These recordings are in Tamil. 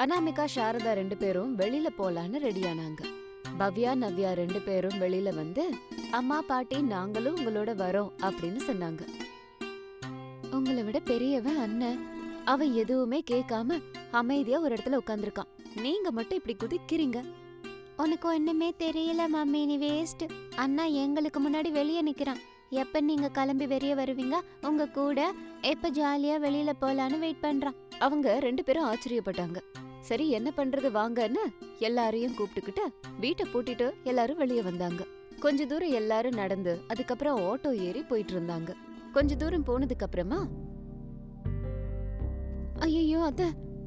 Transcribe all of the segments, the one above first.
அனாமிகா சாரதா ரெண்டு பேரும் வெளியில போலான்னு ரெடியானாங்க. பவ்யா நவ்யா ரெண்டு பேரும் வெளியில வந்து அம்மா பாட்டி நாங்களும் உங்களோட வரோம் அப்படின்னு சொன்னாங்க. உங்களை விட பெரியவன் அண்ணன். அவன் எதுவுமே கேட்காம அமைதியா ஒரு இடத்துல உட்காந்துருக்கான் நீங்க மட்டும் இப்படி குதிக்கிறீங்க. உனக்கு ஒண்ணுமே தெரியல மம்மி நீ வேஸ்ட் அண்ணா எங்களுக்கு முன்னாடி வெளியே நிக்கிறான். எப்ப நீங்க கிளம்பி வெளியே வருவீங்க? உங்க கூட எப்ப ஜாலியா வெளியில போகலான்னு வெயிட் பண்ணுறான் அவங்க ரெண்டு பேரும் ஆச்சரியப்பட்டாங்க. சரி என்ன பண்றது வாங்கன்னு எல்லாரையும் கூப்பிட்டுக்கிட்டு வீட்டை பூட்டிட்டு எல்லாரும் வெளியே வந்தாங்க. கொஞ்ச தூரம் எல்லாரும் நடந்து அதுக்கப்புறம் ஆட்டோ ஏறி போயிட்டு இருந்தாங்க. கொஞ்ச தூரம் போனதுக்கு அப்புறமா ஐயோ அத்த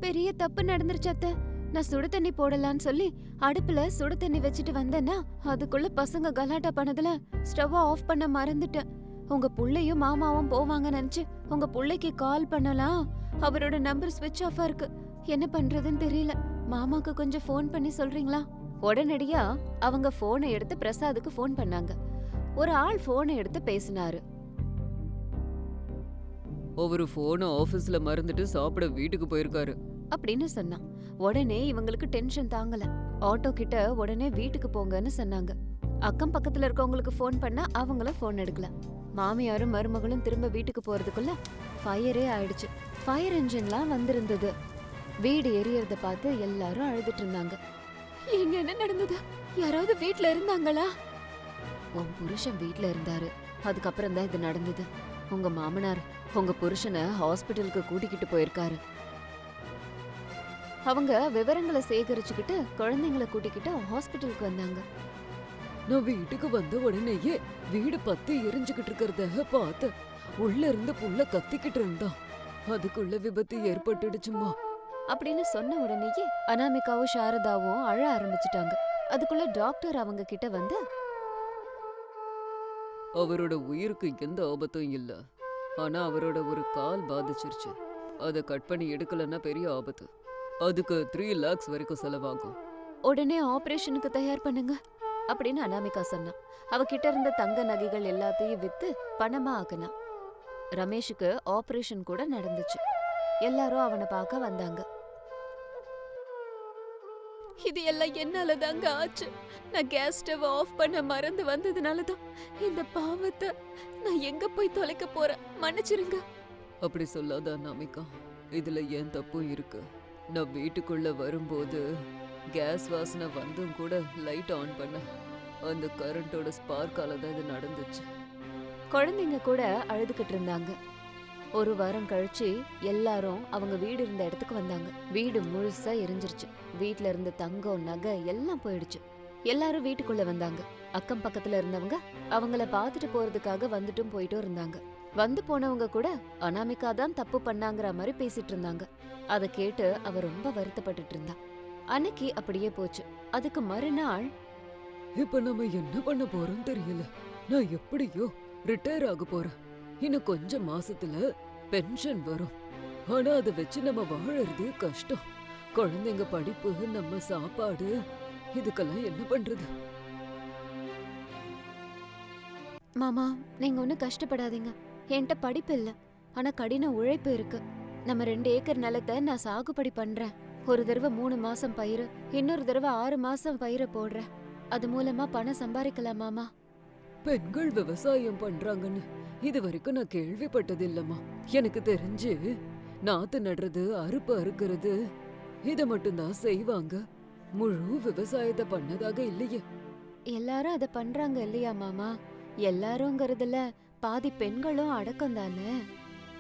பெரிய தப்பு நடந்துருச்சு அத்தை. நான் சுடு தண்ணி போடலான்னு சொல்லி அடுப்புல சுடு தண்ணி வச்சுட்டு வந்தேன்னா அதுக்குள்ள பசங்க கலாட்டா பண்ணதுல ஸ்டவ் ஆஃப் பண்ண மறந்துட்டேன். உங்க புள்ளையும் மாமாவும் போவாங்க நினைச்சு உங்க புள்ளைக்கு கால் பண்ணலாம். அவரோட நம்பர் ஸ்விட்ச் ஆஃபா இருக்கு. என்ன பண்றதுன்னு தெரியல. மாமாக்கு கொஞ்சம் ஃபோன் பண்ணி சொல்றீங்களா? உடனடியா அவங்க போனை எடுத்து பிரசாத்துக்கு ஃபோன் பண்ணாங்க. ஒரு ஆள் போனை எடுத்து பேசினாரு. அவரு போனை ஆபீஸ்ல மறந்துட்டு சாப்பிட வீட்டுக்கு போயிருக்காரு. அப்படின்னு சொன்னான். உடனே இவங்களுக்கு டென்ஷன் தாங்கல. ஆட்டோ கிட்ட உடனே வீட்டுக்கு போங்கன்னு சொன்னாங்க. அக்கம் பக்கத்துல இருக்கவங்களுக்கு ஃபோன் பண்ணா அவங்களும் ஃபோன் எடுக்கல. மாமியாரும் மருமகளும் திரும்ப வீட்டுக்கு போறதுக்குள்ள ஃபயரே ஆயிடுச்சு. ஃபயர் என்ஜின்லாம் வந்திருந்தது. வீடு எரியறத பார்த்து எல்லாரும் அழுதுட்டு இருந்தாங்க. இங்க என்ன நடந்தது? யாராவது வீட்ல இருந்தாங்களா? உன் புருஷன் வீட்ல இருந்தாரு. அதுக்கப்புறம் தான் இது நடந்தது. உங்க மாமனார் உங்க புருஷனை ஹாஸ்பிட்டலுக்கு கூட்டிக்கிட்டு போயிருக்காரு. அவங்க விவரங்களை சேகரிச்சுக்கிட்டு குழந்தைங்களை கூட்டிக்கிட்டு ஹாஸ்பிட்டலுக்கு வந்தாங்க. நான் வீட்டுக்கு வந்த உடனேயே வீடு பத்தி எரிஞ்சுகிட்டு இருக்கிறத பார்த்து உள்ள இருந்து புள்ள கத்திக்கிட்டு இருந்தான். அதுக்குள்ள விபத்து ஏற்பட்டுடுச்சுமா. அப்படின்னு சொன்ன உடனேயே அனாமிகாவும் சாரதாவும் அழ ஆரம்பிச்சிட்டாங்க. அதுக்குள்ள டாக்டர் அவங்க கிட்ட வந்து அவரோட உயிருக்கு எந்த ஆபத்தும் இல்ல. ஆனா அவரோட ஒரு கால் பாதிச்சிருச்சு. அதை கட் பண்ணி எடுக்கலன்னா பெரிய ஆபத்து. அதுக்கு த்ரீ லேக்ஸ் வரைக்கும் செலவாகும். உடனே ஆபரேஷனுக்கு தயார் பண்ணுங்க அப்படின்னு அனாமிகா சொன்னா. அவகிட்ட இருந்த தங்க நகைகள் எல்லாத்தையும் வித்து பணமா ஆக்குனா. ரமேஷுக்கு ஆபரேஷன் கூட நடந்துச்சு. எல்லாரும் அவனை பார்க்க வந்தாங்க. இது எல்லாம் என்னால தாங்க ஆச்சு. நான் கேஸ் ஸ்டவ் ஆஃப் பண்ண மறந்து வந்ததுனால தான் இந்த பாவத்தை நான் எங்க போய் தொலைக்க போறேன்? மன்னிச்சிருங்க. அப்படி சொல்லாத அனாமிகா. இதுல ஏன் தப்பும் இருக்கு? நான் வீட்டுக்குள்ள வரும்போது கேஸ் வாசனை வந்தும் கூட லைட் ஆன் பண்ண அந்த கரண்டோட ஸ்பார்க்கால தான் இது நடந்துச்சு. குழந்தைங்க கூட அழுதுகிட்டு இருந்தாங்க. ஒரு வாரம் கழிச்சு எல்லாரும் அவங்க வீடு இருந்த இடத்துக்கு வந்தாங்க. வீடு முழுசா எரிஞ்சிருச்சு. வீட்ல இருந்த தங்கம் நகை எல்லாம் போயிடுச்சு. எல்லாரும் வீட்டுக்குள்ள வந்தாங்க. அக்கம் பக்கத்துல இருந்தவங்க அவங்கள பார்த்துட்டு போறதுக்காக வந்துட்டும் போயிட்டும் இருந்தாங்க. வந்து போனவங்க கூட அனாமிகா தான் தப்பு பண்ணாங்கிற மாதிரி பேசிட்டு இருந்தாங்க. அதை கேட்டு அவ ரொம்ப வருத்தப்பட்டுட்டு இருந்தா. அன்னைக்கு அப்படியே போச்சு. அதுக்கு மறுநாள் இப்ப நம்ம என்ன பண்ண போறோம் தெரியல. நான் எப்படியோ ரிட்டையர் ஆக போறேன். இன்னும் கொஞ்ச மாசத்துல பென்ஷன் வரும். ஆனா அதை வச்சு நம்ம வாழறது கஷ்டம். குழந்தைங்க படிப்பு நம்ம சாப்பாடு இதுக்கெல்லாம் என்ன பண்றது? மாமா நீங்க ஒன்றும் கஷ்டப்படாதீங்க. என்கிட்ட படிப்பு இல்ல. ஆனா கடின உழைப்பு இருக்கு. நம்ம ரெண்டு ஏக்கர் நிலத்தை நான் சாகுபடி பண்றேன். ஒரு தடவை மூணு மாசம் பயிர் இன்னொரு தடவை ஆறு மாசம் பயிரை போடுறேன். அது மூலமா பணம் சம்பாதிக்கலாம் மாமா. பெண்கள் விவசாயம் பண்றாங்கன்னு இது வரைக்கும் நான் கேள்விப்பட்டது இல்லம்மா. எனக்கு தெரிஞ்சு நாத்து நடுறது அறுப்பு அறுக்கிறது இத மட்டும்தான் செய்வாங்க. முழு விவசாயத்தை பண்ணதாக இல்லையே. எல்லாரும் அதை பண்றாங்க இல்லையா மாமா? எல்லாருங்கிறதுல பாதி பெண்களும் அடக்கம் தானே?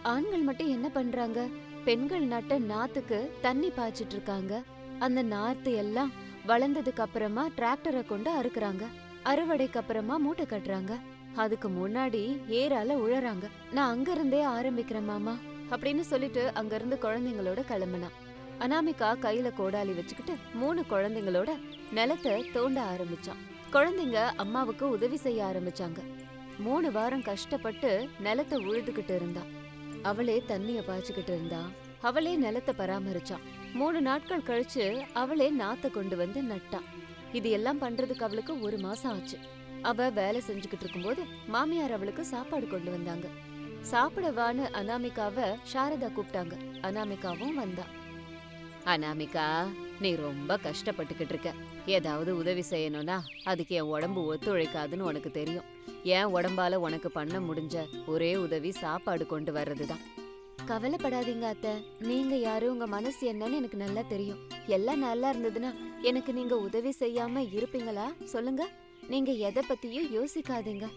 ஆண்கள் மட்டும் என்ன பண்றாங்க? பெண்கள் நட்ட நாத்துக்கு தண்ணி பாய்ச்சிட்டு இருக்காங்க. அந்த நாத்து எல்லாம் வளர்ந்ததுக்கு அப்புறமா டிராக்டரை கொண்டு அறுக்குறாங்க. அறுவடைக்கு அப்புறமா மூட்டை கட்டுறாங்க. அதுக்கு முன்னாடி ஏறால உழறாங்க. நான் அங்க இருந்தே ஆரம்பிக்கிறேன் மாமா அப்படின்னு சொல்லிட்டு அங்க இருந்து குழந்தைங்களோட கிளம்புனான் அனாமிகா கையில கோடாலி வச்சுக்கிட்டு மூணு குழந்தைங்களோட நிலத்தை தோண்ட ஆரம்பிச்சான். குழந்தைங்க அம்மாவுக்கு உதவி செய்ய ஆரம்பிச்சாங்க. மூணு வாரம் கஷ்டப்பட்டு நிலத்தை உழுதுகிட்டு இருந்தா. அவளே தண்ணிய பாய்ச்சிக்கிட்டு இருந்தா. அவளே நிலத்தை பராமரிச்சான் மூணு நாட்கள் கழிச்சு அவளே நாத்த கொண்டு வந்து நட்டா. இது எல்லாம் பண்றதுக்கு அவளுக்கு ஒரு மாசம் ஆச்சு. அவ வேலை செஞ்சுக்கிட்டு இருக்கும்போது மாமியார் அவளுக்கு சாப்பாடு கொண்டு வந்தாங்க. சாப்பிடவான்னு அனாமிகாவ சாரதா கூப்பிட்டாங்க. அனாமிகாவும் வந்தா. அனாமிகா நீ ரொம்ப கஷ்டப்பட்டுக்கிட்டு இருக்க. ஏதாவது உதவி செய்யணும்னா அதுக்கு என் உடம்பு ஒத்துழைக்காதுன்னு உனக்கு தெரியும். என் உடம்பால உனக்கு பண்ண முடிஞ்ச ஒரே உதவி சாப்பாடு கொண்டு வர்றதுதான். கவலைப்படாதீங்க அத்தை. நீங்க யாரு உங்க மனசு என்னன்னு எனக்கு நல்லா தெரியும். எல்லாம் நல்லா இருந்ததுன்னா எனக்கு நீங்க உதவி செய்யாம இருப்பீங்களா? சொல்லுங்க. நீங்க எதை பத்தியும் யோசிக்காதீங்க.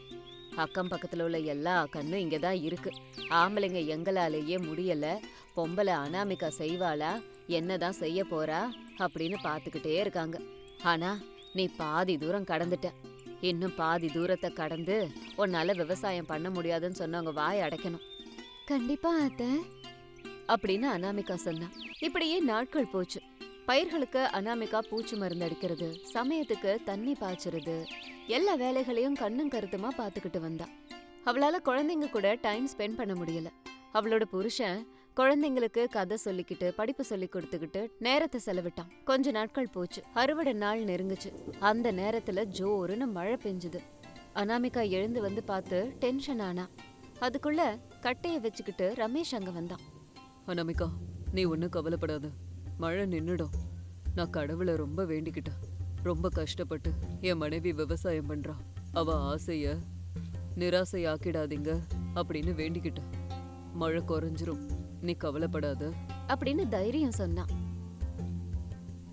அக்கம் பக்கத்துல உள்ள எல்லா கண்ணும் இங்க தான் இருக்கு. ஆம்பளைங்க எங்களாலேயே முடியல பொம்பளை அனாமிகா செய்வாளா என்னதான் செய்ய போறா அப்படின்னு பாத்துக்கிட்டே இருக்காங்க. ஆனா நீ பாதி தூரம் கடந்துட்ட. இன்னும் பாதி தூரத்தை கடந்து உன்னால விவசாயம் பண்ண முடியாதுன்னு சொன்னவங்க வாய் அடைக்கணும். கண்டிப்பா அத்த. அப்படின்னு அனாமிகா சொன்னா. இப்படியே நாட்கள் போச்சு. பயிர்களுக்கு அனாமிகா பூச்சி மருந்து அடிக்கிறது சமயத்துக்கு தண்ணி பாய்ச்சறது எல்லா வேலைகளையும் கண்ணும் கருத்துமா பாத்துக்கிட்டு வந்தா. அவளால குழந்தைங்க கூட டைம் ஸ்பெண்ட் பண்ண முடியல. அவளோட புருஷன் குழந்தைங்களுக்கு கதை சொல்லிக்கிட்டு படிப்பு சொல்லி கொடுத்துக்கிட்டு நேரத்தை செலவிட்டான். கொஞ்ச நாட்கள் போச்சு. அறுவடை நாள் நெருங்குச்சு. அந்த நேரத்துல ஜோருன்னு மழை பெஞ்சுது. அனாமிகா எழுந்து வந்து பார்த்து டென்ஷன் ஆனா? அதுக்குள்ள கட்டையை வச்சுக்கிட்டு ரமேஷ் அங்க வந்தான். அனாமிகா நீ ஒன்றும் கவலைப்படாத. மழை நின்னுடும். நான் கடவுளை ரொம்ப வேண்டிக்கிட்டேன். ரொம்ப கஷ்டப்பட்டு என் மனைவி விவசாயம் பண்றா. அவ ஆசைய நிராசையாக்கிடாதீங்க அப்படின்னு வேண்டிக்கிட்டேன். மழை குறைஞ்சிரும். நீ கவலைப்படாத. அப்படின்னு தைரியம் சொன்னான்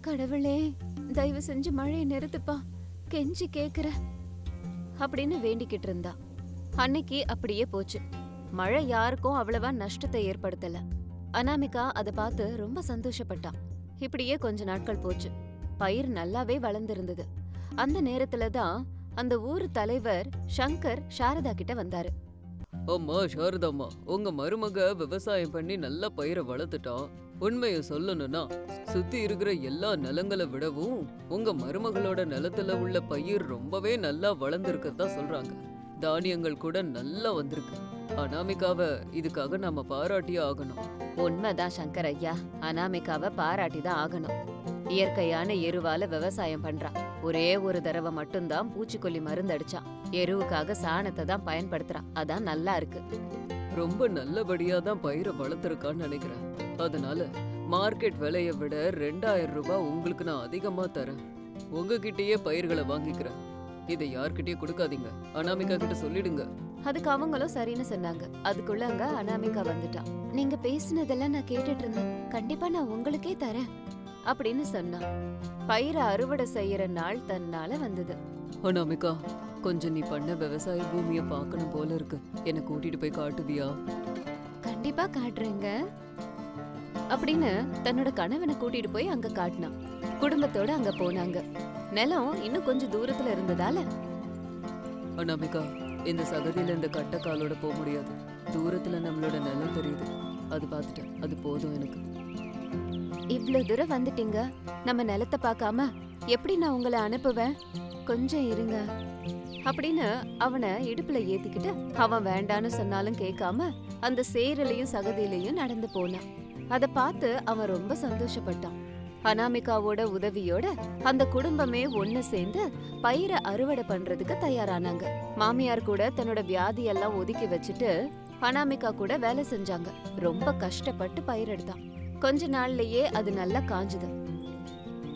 கடவுளே தயவு செஞ்சு மழையை நிறுத்துப்பா. கெஞ்சி கேக்குற. அப்படின்னு வேண்டிக்கிட்டு இருந்தா. அன்னைக்கு அப்படியே போச்சு. மழை யாருக்கும் அவ்வளவா நஷ்டத்தை ஏற்படுத்தல. அனாமிகா அதை பார்த்து ரொம்ப சந்தோஷப்பட்டான் இப்படியே கொஞ்ச நாட்கள் போச்சு. பயிர் நல்லாவே வளர்ந்துருந்தது. அந்த நேரத்துல தான் அந்த ஊர் தலைவர் சங்கர் சாரதா கிட்ட வந்தாரு. அம்மா சாரதாம்மா. உங்க மருமக விவசாயம் பண்ணி நல்ல பயிரை வளர்த்துட்டான். உண்மையை சொல்லணும்னா சுத்தி இருக்கிற எல்லா நிலங்களை விடவும் உங்க மருமகளோட நிலத்துல உள்ள பயிர் ரொம்பவே நல்லா வளர்ந்துருக்கதா சொல்றாங்க. தானியங்கள் கூட நல்லா வந்திருக்கு. அனாமிகாவை இதுக்காக நாம பாராட்டியே ஆகணும். உண்மைதான் சங்கர் ஐயா. அனாமிகாவை பாராட்டி தான் ஆகணும். இயற்கையான எருவால விவசாயம் பண்றா ஒரே ஒரு தடவை மட்டும்தான் பூச்சிக்கொல்லி மருந்து அடிச்சான். எருவுக்காக சாணத்தை தான் பயன்படுத்துறா அதான் நல்லா இருக்கு. ரொம்ப நல்லபடியா தான் பயிரை வளர்த்துருக்கான்னு நினைக்கிறேன். அதனால மார்க்கெட் விலையை விட ரெண்டாயிரம் ரூபாய் உங்களுக்கு நான் அதிகமா தரேன். உங்ககிட்டயே பயிர்களை வாங்கிக்கிறேன். இதை யார்கிட்டயும் கொடுக்காதீங்க. அனாமிகா கிட்ட சொல்லிடுங்க. அதுக்கு அவங்களும் சரின்னு சொன்னாங்க. அதுக்குள்ள அங்க அனாமிகா வந்துட்டான். நீங்க பேசினதெல்லாம் நான் கேட்டுட்டு இருந்தேன். கண்டிப்பா நான் உங்களுக்கே தரேன். அப்படின்னு சொன்னா பயிரை அறுவடை செய்யற நாள் தன்னால வந்தது. அனாமிகா கொஞ்சம் நீ பண்ண விவசாய பூமியை பார்க்கணும் போல இருக்கு. என்னை கூட்டிட்டு போய் காட்டுவியா? கண்டிப்பா காட்டுறேங்க. அப்படின்னு தன்னோட கணவனை கூட்டிட்டு போய் அங்க காட்டினான். குடும்பத்தோட அங்க போனாங்க. நிலம் இன்னும் கொஞ்சம் தூரத்துல இருந்ததால. அனாமிகா இந்த சகதியில இந்த கட்டக்காலோட போக முடியாது. தூரத்துல நம்மளோட நிலம் தெரியுது. அது பார்த்துட்டேன். அது போதும் எனக்கு. இவ்ளோ தூரம் வந்துட்டீங்க. நம்ம நிலத்தை பார்க்காம எப்படி நான் உங்களை அனுப்புவேன்? கொஞ்சம் இருங்க. அப்படின்னு அவனை இடுப்புல ஏத்திக்கிட்டு அவன் வேண்டான்னு சொன்னாலும் கேட்காம அந்த சேரலையும் சகதியிலையும் நடந்து போனான். அதை பார்த்து அவன் ரொம்ப சந்தோஷப்பட்டான். அனாமிகாவோட உதவியோட அந்த குடும்பமே ஒன்னு சேர்ந்து பயிரை அறுவடை பண்றதுக்கு தயாரானாங்க. மாமியார் கூட தன்னோட வியாதியெல்லாம் ஒதுக்கி வச்சுட்டு அனாமிகா கூட வேலை செஞ்சாங்க. ரொம்ப கஷ்டப்பட்டு பயிர் எடுத்தான். கொஞ்ச நாள்லயே அது நல்லா காஞ்சுது.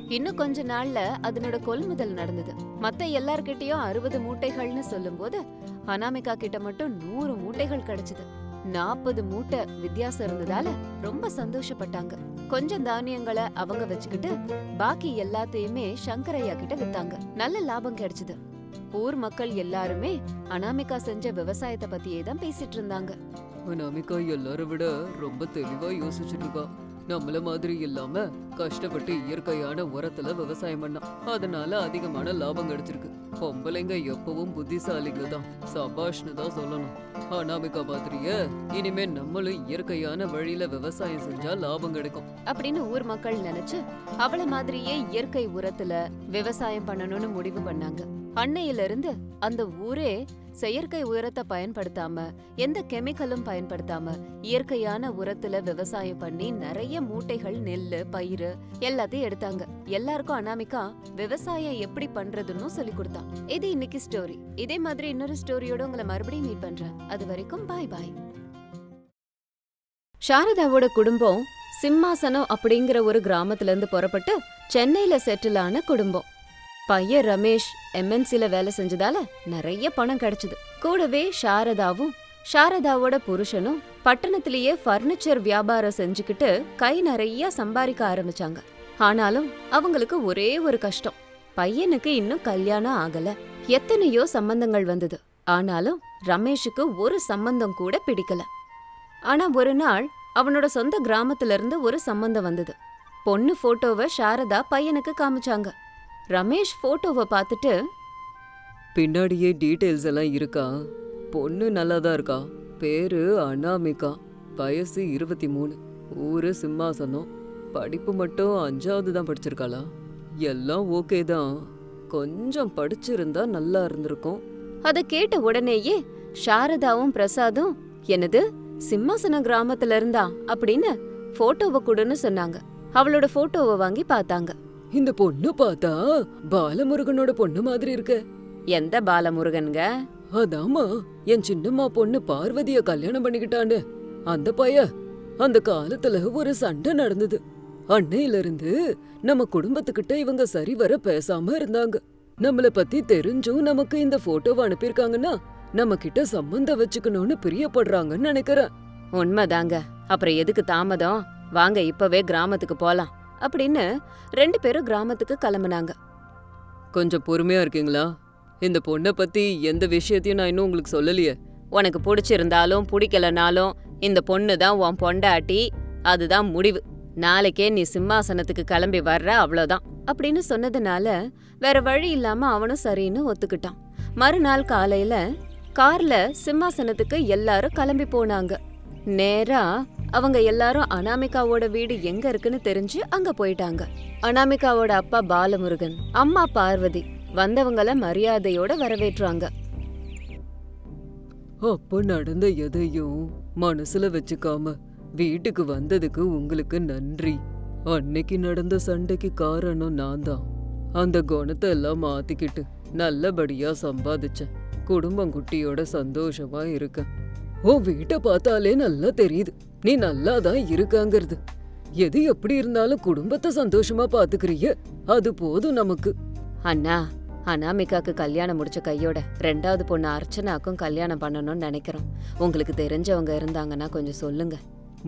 இன்னும் கொஞ்ச நாள்ல அதனோட கொள்முதல் நடந்தது. மத்த எல்லார்கிட்டயும் அறுபது மூட்டைகள்னு சொல்லும்போது அனாமிகா கிட்ட மட்டும் நூறு மூட்டைகள் கிடைச்சது. நாற்பது மூட்டை வித்தியாசம் இருந்ததால ரொம்ப சந்தோஷப்பட்டாங்க. கொஞ்சம் தானியங்களை அவங்க வச்சுக்கிட்டு பாக்கி எல்லாத்தையுமே சங்கரையா கிட்ட வித்தாங்க. நல்ல லாபம் கிடைச்சது. ஊர் மக்கள் எல்லாருமே அனாமிகா செஞ்ச விவசாயத்தை பத்தியே தான் பேசிட்டு இருந்தாங்க. அனாமிகா எல்லாரும் விட ரொம்ப தெளிவா யோசிச்சுட்டு இருக்கா. நம்மள மாதிரி இல்லாம கஷ்டப்பட்டு இயற்கையான உரத்துல விவசாயம் பண்ணா அதனால அதிகமான லாபம் கிடைச்சிருக்கு. பொம்பளைங்க எப்பவும் புத்திசாலிங்க தான். சபாஷ்னு தான் சொல்லணும். அனாமிகா மாதிரியே இனிமே நம்மளும் இயற்கையான வழியில விவசாயம் செஞ்சா லாபம் கிடைக்கும். அப்படின்னு ஊர் மக்கள் நினைச்சு அவள மாதிரியே இயற்கை உரத்துல விவசாயம் பண்ணணும்னு முடிவு பண்ணாங்க. அன்னையில இருந்து அந்த ஊரே செயற்கை உரத்தை பயன்படுத்தாம எந்த கெமிக்கலும் பயன்படுத்தாம இயற்கையான உரத்துல விவசாயம் பண்ணி நிறைய மூட்டைகள் நெல்லு பயிறு எல்லாத்தையும் எடுத்தாங்க. எல்லாருக்கும் அனாமிகா விவசாயம் எப்படி பண்றதுன்னு சொல்லி கொடுத்தான். இது இன்னைக்கு ஸ்டோரி இதே மாதிரி இன்னொரு ஸ்டோரியோட உங்களை மறுபடியும் மீட் பண்றேன். அது வரைக்கும் பாய் பாய் சாரதாவோட குடும்பம் சிம்மாசனம் அப்படிங்கிற ஒரு கிராமத்துல இருந்து புறப்பட்டு சென்னையில செட்டில் ஆன குடும்பம். பையன் ரமேஷ் எம்என்சில வேலை செஞ்சதால நிறைய பணம் கிடைச்சது. கூடவே சாரதாவும் சாரதாவோட புருஷனும் பட்டணத்திலேயே ஃபர்னிச்சர் வியாபாரம் செஞ்சுக்கிட்டு கை நிறைய சம்பாதிக்க ஆரம்பிச்சாங்க. ஆனாலும் அவங்களுக்கு ஒரே ஒரு கஷ்டம். பையனுக்கு இன்னும் கல்யாணம் ஆகல. எத்தனையோ சம்பந்தங்கள் வந்தது. ஆனாலும் ரமேஷுக்கு ஒரு சம்பந்தம் கூட பிடிக்கல. ஆனா ஒரு நாள் அவனோட சொந்த கிராமத்துல இருந்து ஒரு சம்பந்தம் வந்தது. பொண்ணு போட்டோவை சாரதா பையனுக்கு காமிச்சாங்க. ரமேஷ் போட்டோவை பார்த்துட்டு பின்னாடியே டீடைல்ஸ் எல்லாம் இருக்கா? பொண்ணு நல்லா தான் இருக்கா? பேரு அனாமிகா வயசு இருபத்தி மூணு ஊரு சிம்மாசனம். படிப்பு மட்டும் அஞ்சாவது தான் படிச்சிருக்காளா? எல்லாம் ஓகே தான். கொஞ்சம் படிச்சிருந்தா நல்லா இருந்திருக்கும். அதை கேட்ட உடனேயே சாரதாவும் பிரசாதும் என்னது சிம்மாசன கிராமத்துல இருந்தா? அப்படின்னு போட்டோவை கொடுன்னு சொன்னாங்க. அவளோட போட்டோவை வாங்கி பார்த்தாங்க. இந்த பொண்ணு பார்த்தா பாலமுருகனோட பொண்ணு மாதிரி இருக்க. எந்த பாலமுருகன்க அதாம்மா என் சின்னம்மா பொண்ணு பார்வதிய கல்யாணம் பண்ணிக்கிட்டான்னு அந்த பைய அந்த காலத்துல ஒரு சண்டை நடந்தது. அன்னையில இருந்து நம்ம குடும்பத்துக்கிட்ட இவங்க சரிவர பேசாம இருந்தாங்க. நம்மள பத்தி தெரிஞ்சும் நமக்கு இந்த போட்டோவை அனுப்பியிருக்காங்கன்னா நம்ம கிட்ட சம்பந்தம் வச்சுக்கணும்னு பிரியப்படுறாங்கன்னு நினைக்கிறேன். உண்மைதாங்க. அப்புறம் எதுக்கு தாமதம்? வாங்க இப்பவே கிராமத்துக்கு போலாம். அப்படின்னு ரெண்டு பேரும் கிராமத்துக்கு கிளம்புனாங்க. கொஞ்சம் பொறுமையா இருக்கீங்களா? இந்த பொண்ணை பத்தி எந்த விஷயத்தையும் நான் இன்னும் உங்களுக்கு சொல்லலையே. உனக்கு பிடிச்சிருந்தாலும் பிடிக்கலனாலும் இந்த பொண்ணு தான் உன் பொண்டாட்டி அதுதான் முடிவு. நாளைக்கே நீ சிம்மாசனத்துக்கு கிளம்பி வர்ற அவ்வளோதான் அப்படின்னு சொன்னதுனால வேற வழி இல்லாம அவனும் சரின்னு ஒத்துக்கிட்டான். மறுநாள் காலையில கார்ல சிம்மாசனத்துக்கு எல்லாரும் கிளம்பி போனாங்க. நேரா அவங்க எல்லாரும் அனாமிகாவோட வீடு எங்க இருக்குன்னு தெரிஞ்சு அங்க போயிட்டாங்க. அனாமிகாவோட அப்பா பாலமுருகன் அம்மா பார்வதி வந்தவங்கள மரியாதையோட வரவேற்றாங்க. அப்ப நடந்த எதையும் மனசுல வச்சுக்காம வீட்டுக்கு வந்ததுக்கு உங்களுக்கு நன்றி. அன்னைக்கு நடந்த சண்டைக்கு காரணம் நான் தான். அந்த குணத்தை எல்லாம் மாத்திக்கிட்டு நல்லபடியா சம்பாதிச்சேன். குடும்பம் குட்டியோட சந்தோஷமா இருக்கேன். உன் வீட்டை பார்த்தாலே நல்லா தெரியுது. நீ நல்லா தான் இருக்காங்கிறது. எது எப்படி இருந்தாலும் குடும்பத்தை சந்தோஷமா பாத்துக்கிறிய? அது போதும் நமக்கு. அண்ணா அனாமிகாக்கு கல்யாணம் முடிச்ச கையோட ரெண்டாவது பொண்ணு அர்ச்சனாக்கும் கல்யாணம் பண்ணணும்னு நினைக்கிறோம். உங்களுக்கு தெரிஞ்சவங்க இருந்தாங்கன்னா கொஞ்சம் சொல்லுங்க.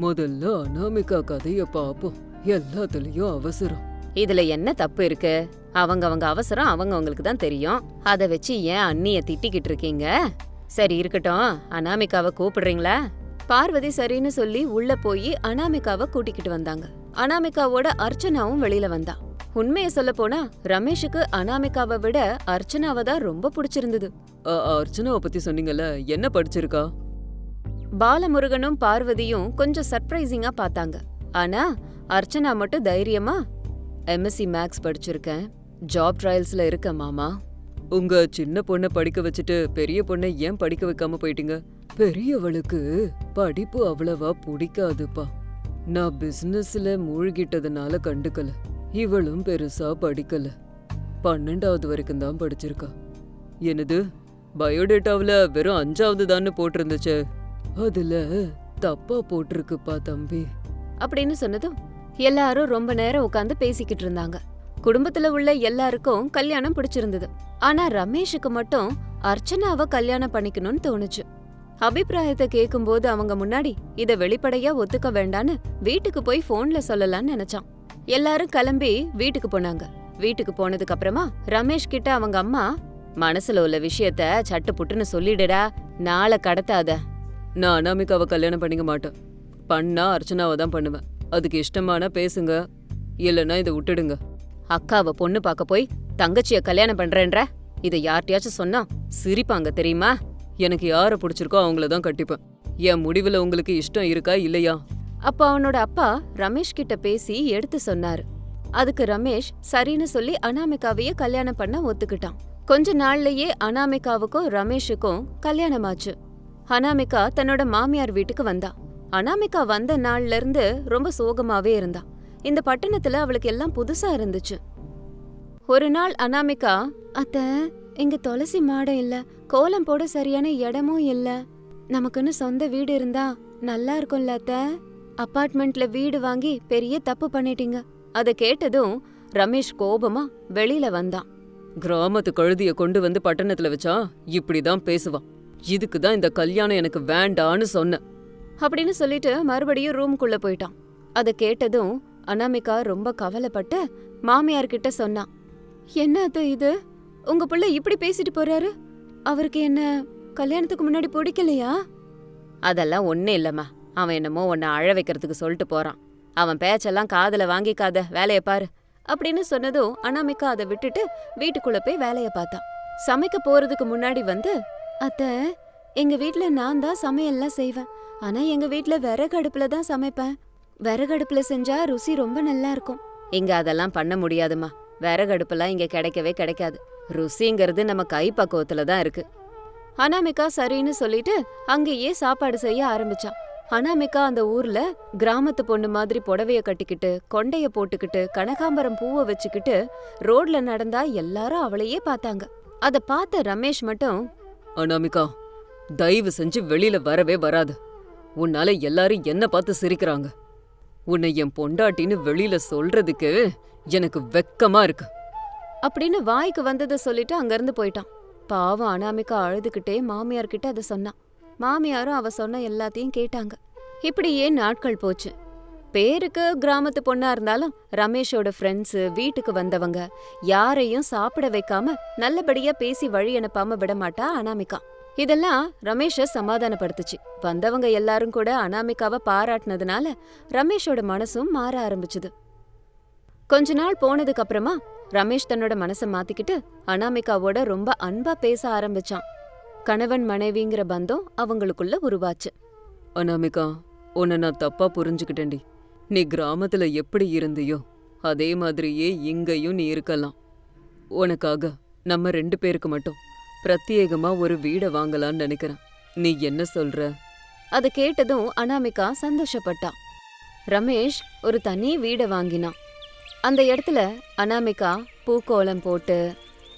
முதல்ல அனாமிகா கதைய பாப்போம். எல்லாத்துலயும் அவசரம். இதுல என்ன தப்பு இருக்கு? அவங்க அவங்க அவசரம் அவங்க அவங்களுக்கு தான் தெரியும். அதை வச்சு ஏன் அண்ணிய திட்டிக்கிட்டு இருக்கீங்க? சரி இருக்கட்டும். அனாமிகாவை கூப்பிடுறீங்களா? பார்வதி சரின்னு சொல்லி உள்ள போய் அனாமிகாவை கூட்டிக்கிட்டு வந்தாங்க. அனாமிகாவோட அர்ச்சனாவும் வெளியில வந்தா உண்மைய சொல்ல போனா ரமேஷுக்கு அனாமிகாவை விட அர்ச்சனாவை தான் ரொம்ப பிடிச்சிருந்தது. அர்ச்சனாவை பத்தி சொன்னீங்கல்ல என்ன படிச்சிருக்கா? பாலமுருகனும் பார்வதியும் கொஞ்சம் சர்ப்ரைசிங்கா பார்த்தாங்க. ஆனா அர்ச்சனா மட்டும் தைரியமா எம்எஸ்சி மேக்ஸ் படிச்சிருக்கேன். ஜாப் ட்ரையல்ஸ்ல இருக்க மாமா. உங்க சின்ன பொண்ணை படிக்க வச்சுட்டு பெரிய பொண்ணை ஏன் படிக்க வைக்காம போயிட்டீங்க? பெரியவளுக்கு படிப்பு அவ்வளவா பிடிக்காதுப்பா. நான் பிசினஸ்ல மூழ்கிட்டதுனால கண்டுக்கல. இவளும் பெருசா படிக்கல. பன்னெண்டாவது வரைக்கும் தான் படிச்சிருக்கா. என்னது? பயோடேட்டாவில் வெறும் அஞ்சாவது தான்னு போட்டிருந்துச்சு. அதுல தப்பா போட்டிருக்குப்பா தம்பி. அப்படின்னு சொன்னதும் எல்லாரும் ரொம்ப நேரம் உட்காந்து பேசிக்கிட்டு இருந்தாங்க. குடும்பத்துல உள்ள எல்லாருக்கும் கல்யாணம் பிடிச்சிருந்தது. ஆனா ரமேஷுக்கு மட்டும் அர்ச்சனாவை கல்யாணம் பண்ணிக்கணும்னு தோணுச்சு. அபிப்பிராயத்தை கேட்கும்போது அவங்க முன்னாடி இத வெளிப்படையா ஒத்துக்க வேண்டான்னு வீட்டுக்கு போய் போன்ல சொல்லலாம்னு நினைச்சான். எல்லாரும் கிளம்பி வீட்டுக்கு போனாங்க. வீட்டுக்கு போனதுக்கு அப்புறமா ரமேஷ் கிட்ட அவங்க அம்மா மனசுல உள்ள விஷயத்த சட்டு புட்டுன்னு சொல்லிடுடா நாளை கடத்தாத. நான் அனாமிகாவை கல்யாணம் பண்ணிக்க மாட்டேன். பண்ணா அர்ச்சனாவை தான் பண்ணுவேன். அதுக்கு இஷ்டமான பேசுங்க. இல்லைன்னா இதை விட்டுடுங்க. அக்காவை பொண்ணு பார்க்க போய் தங்கச்சிய கல்யாணம் பண்றேன்ற இதை யார்கிட்டயாச்சும் சொன்னா சிரிப்பாங்க தெரியுமா? எனக்கு யாரை பிடிச்சிருக்கோ அவங்கள தான் கட்டிப்பேன். என் முடிவுல உங்களுக்கு இஷ்டம் இருக்கா இல்லையா? அப்ப அவனோட அப்பா ரமேஷ் கிட்ட பேசி எடுத்து சொன்னாரு. அதுக்கு ரமேஷ் சரின்னு சொல்லி அனாமிகாவையே கல்யாணம் பண்ண ஒத்துக்கிட்டான். கொஞ்ச நாள்லயே அனாமிகாவுக்கும் ரமேஷுக்கும் கல்யாணம் ஆச்சு அனாமிகா தன்னோட மாமியார் வீட்டுக்கு வந்தா. அனாமிகா வந்த நாள்ல இருந்து ரொம்ப சோகமாவே இருந்தா. இந்த பட்டணத்துல அவளுக்கு எல்லாம் புதுசா இருந்துச்சு. ஒரு நாள் அனாமிகா அத்த இங்க துளசி மாடம் இல்ல கோலம் போட சரியான இடமும் இல்ல. நமக்குன்னு சொந்த வீடு இருந்தா நல்லா இருக்கும்ல அத்த? அபார்ட்மெண்ட்ல வீடு வாங்கி பெரிய தப்பு பண்ணிட்டீங்க. அத கேட்டதும் ரமேஷ் கோபமா வெளியில வந்தான். கிராமத்து கழுதிய கொண்டு வந்து பட்டணத்துல வச்சா இப்படிதான் பேசுவான். இதுக்கு தான் இந்த கல்யாணம் எனக்கு வேண்டான்னு சொன்னேன். அப்படின்னு சொல்லிட்டு மறுபடியும் ரூம்குள்ள போயிட்டான். அத கேட்டதும் அனாமிகா ரொம்ப கவலைப்பட்டு மாமியார் கிட்ட சொன்னான் என்ன அத்தை இது? உங்க புள்ள இப்படி பேசிட்டு போறாரு? அவருக்கு என்ன கல்யாணத்துக்கு முன்னாடி பிடிக்கலையா? அதெல்லாம் ஒண்ணே இல்லம்மா. அவன் என்னமோ உன்னை அழ வைக்கிறதுக்கு சொல்லிட்டு போறான். அவன் பேச்செல்லாம் காதுல வாங்கிக்காத வேலைய பாரு அப்படின்னு சொன்னதும் அனாமிகா அதை விட்டுட்டு வீட்டுக்குள்ள போய் வேலைய பார்த்தான் சமைக்க போறதுக்கு முன்னாடி வந்து அத்த எங்க வீட்ல நான் தான் சமையல்லாம் செய்வேன். ஆனா எங்க வீட்ல விறகு அடுப்புல தான் சமைப்பேன். விறகு அடுப்புல செஞ்சா ருசி ரொம்ப நல்லா இருக்கும். இங்க அதெல்லாம் பண்ண முடியாதுமா விறகு அடுப்புலாம் இங்க கிடைக்கவே கிடைக்காது. ருசிங்கிறது நம்ம கை பக்குவத்துல தான் இருக்கு. அனாமிகா சரின்னு சொல்லிட்டு அங்கேயே சாப்பாடு செய்ய ஆரம்பிச்சான் அனாமிகா அந்த ஊர்ல கிராமத்து பொண்ணு மாதிரி புடவைய கட்டிக்கிட்டு கொண்டைய போட்டுக்கிட்டு கனகாம்பரம் பூவை வச்சுக்கிட்டு ரோட்ல நடந்தா எல்லாரும் அவளையே பார்த்தாங்க. அத பார்த்த ரமேஷ் மட்டும் அனாமிகா தயவு செஞ்சு வெளியில வரவே வராது. உன்னால எல்லாரும் என்ன பார்த்து சிரிக்கிறாங்க. உன்னை என் பொண்டாட்டின்னு வெளியில சொல்றதுக்கு எனக்கு வெக்கமா இருக்கு. அப்படின்னு வாய்க்கு வந்ததை சொல்லிட்டு அங்கிருந்து போயிட்டான். பாவம் அனாமிகா அழுதுகிட்டே மாமியார் கிட்ட அதை சொன்னான். மாமியாரும் அவ சொன்ன எல்லாத்தையும் கேட்டாங்க. இப்படியே நாட்கள் போச்சு. பேருக்கு கிராமத்து பொண்ணா இருந்தாலும் ரமேஷோட ஃப்ரெண்ட்ஸு வீட்டுக்கு வந்தவங்க யாரையும் சாப்பிட வைக்காம நல்லபடியா பேசி வழி அனுப்பாம விட மாட்டா அனாமிகா. இதெல்லாம் ரமேஷ சமாதானப்படுத்துச்சு. வந்தவங்க எல்லாரும் கூட அனாமிகாவை பாராட்டினதுனால ரமேஷோட மனசும் மாற ஆரம்பிச்சுது. கொஞ்ச நாள் போனதுக்கு அப்புறமா ரமேஷ் தன்னோட மனச மாத்திக்கிட்டு அனாமிகாவோட ரொம்ப அன்பா பேச ஆரம்பிச்சான். கணவன் மனைவிங்கிற பந்தம் அவங்களுக்குள்ள உருவாச்சு. அனாமிகா உன்னை நான் தப்பா புரிஞ்சுக்கிட்டேன்டி. நீ கிராமத்துல எப்படி இருந்தியோ அதே மாதிரியே இங்கேயும் நீ இருக்கலாம். உனக்காக நம்ம ரெண்டு பேருக்கு மட்டும் பிரத்யேகமா ஒரு வீடை வாங்கலாம்னு நினைக்கிறேன். நீ என்ன சொல்ற? அதை கேட்டதும் அனாமிகா சந்தோஷப்பட்டா. ரமேஷ் ஒரு தனி வீடை வாங்கினான் அந்த இடத்துல அனாமிகா பூக்கோலம் போட்டு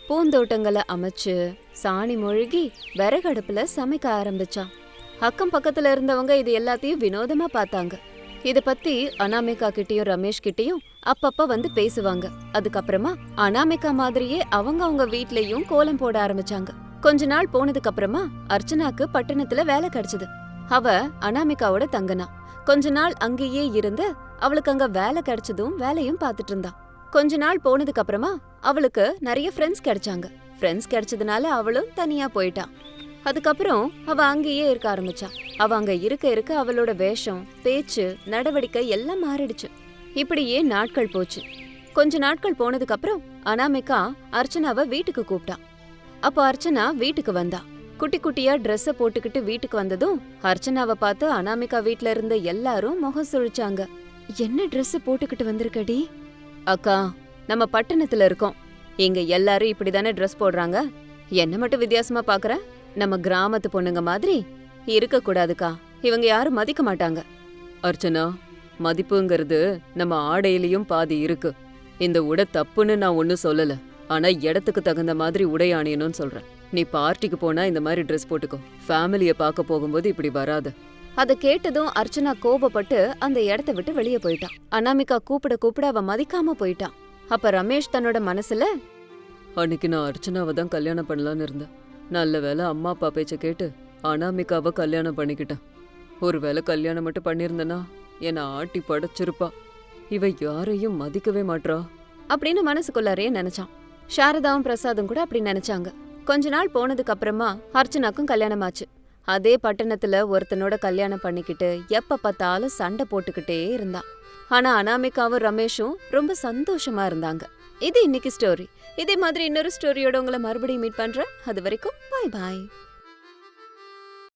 பூந்தோட்டங்களை அமைச்சு சாணி மொழுகி விறகடுப்புல சமைக்க ஆரம்பிச்சான் அக்கம் பக்கத்துல இருந்தவங்க இது எல்லாத்தையும் வினோதமா பார்த்தாங்க. இதை பத்தி அனாமிகா கிட்டேயும் ரமேஷ் கிட்டேயும் அப்பப்ப வந்து பேசுவாங்க. அதுக்கப்புறமா அனாமிகா மாதிரியே அவங்க அவங்க வீட்லயும் கோலம் போட ஆரம்பிச்சாங்க. கொஞ்ச நாள் போனதுக்கு அப்புறமா அர்ச்சனாக்கு பட்டணத்துல வேலை கிடைச்சது. அவ அனாமிகாவோட தங்கனா. கொஞ்ச நாள் அங்கேயே இருந்து அவளுக்கு அங்க வேலை கிடைச்சதும் வேலையும் பார்த்துட்டு இருந்தா. கொஞ்ச நாள் போனதுக்கு அப்புறமா அவளுக்கு நிறைய ஃப்ரெண்ட்ஸ் கிடைச்சாங்க. ஃப்ரெண்ட்ஸ் கிடைச்சதுனால அவளும் தனியா போயிட்டான் அதுக்கப்புறம் அவ அங்கேயே இருக்க ஆரம்பிச்சா. அவ அங்க இருக்க இருக்க அவளோட வேஷம் பேச்சு நடவடிக்கை எல்லாம் மாறிடுச்சு. இப்படியே நாட்கள் போச்சு. கொஞ்ச நாட்கள் போனதுக்கு அப்புறம் அனாமிகா அர்ச்சனாவை வீட்டுக்கு கூப்பிட்டா. அப்போ அர்ச்சனா வீட்டுக்கு வந்தா. குட்டி குட்டியா ட்ரெஸ்ஸ போட்டுக்கிட்டு வீட்டுக்கு வந்ததும் அர்ச்சனாவை பார்த்து அனாமிகா வீட்ல இருந்த எல்லாரும் முகம் சுழிச்சாங்க. என்ன ட்ரெஸ் போட்டுக்கிட்டு வந்திருக்கடி? அக்கா நம்ம பட்டணத்துல இருக்கோம். இங்க எல்லாரும் இப்படிதானே ட்ரெஸ் போடுறாங்க. என்ன மட்டும் வித்தியாசமா பாக்குற? நம்ம கிராமத்து பொண்ணுங்க மாதிரி இருக்க கூடாதுக்கா இவங்க யாரும் மதிக்க மாட்டாங்க. அர்ச்சனா மதிப்புங்கிறது நம்ம ஆடையிலயும் பாதி இருக்கு. இந்த உடை தப்புன்னு நான் ஒன்னும் சொல்லல. ஆனா இடத்துக்கு தகுந்த மாதிரி உடை அணியணும்னு சொல்றேன். நீ பார்ட்டிக்கு போனா இந்த மாதிரி ட்ரெஸ் போட்டுக்கோ. ஃபேமிலிய பார்க்க போகும்போது இப்படி வராத. அத கேட்டதும் அர்ச்சனா கோபப்பட்டு அந்த இடத்த விட்டு வெளியே போயிட்டான். அனாமிகா கூப்பிட கூப்பிட அவ மதிக்காம போயிட்டான். அப்ப ரமேஷ் தன்னோட மனசுல அன்னைக்கு நான் அர்ச்சனாவை தான் கல்யாணம் பண்ணலான்னு இருந்தேன். நல்ல வேளை அம்மா அப்பா பேச்ச கேட்டு அனாமிகாவை கல்யாணம் பண்ணிக்கிட்டேன். ஒருவேளை கல்யாணம் மட்டும் பண்ணியிருந்தேன்னா என்னை ஆட்டி படைச்சிருப்பா. இவ யாரையும் மதிக்கவே மாட்றா. அப்படின்னு மனசுக்குள்ளாரே நினைச்சான். சாரதாவும் பிரசாதும் கூட அப்படி நினைச்சாங்க. கொஞ்ச நாள் போனதுக்கு அப்புறமா அர்ச்சனாக்கும் கல்யாணம் ஆச்சு அதே பட்டணத்துல ஒருத்தனோட கல்யாணம் பண்ணிக்கிட்டு எப்ப பார்த்தாலும் சண்டை போட்டுக்கிட்டே இருந்தான் ஆனா அனாமிகாவும் ரமேஷும் ரொம்ப சந்தோஷமா இருந்தாங்க. இது இன்னைக்கு ஸ்டோரி இதே மாதிரி இன்னொரு ஸ்டோரியோட உங்களை மறுபடியும் மீட் பண்றேன். அது வரைக்கும் பாய் பாய்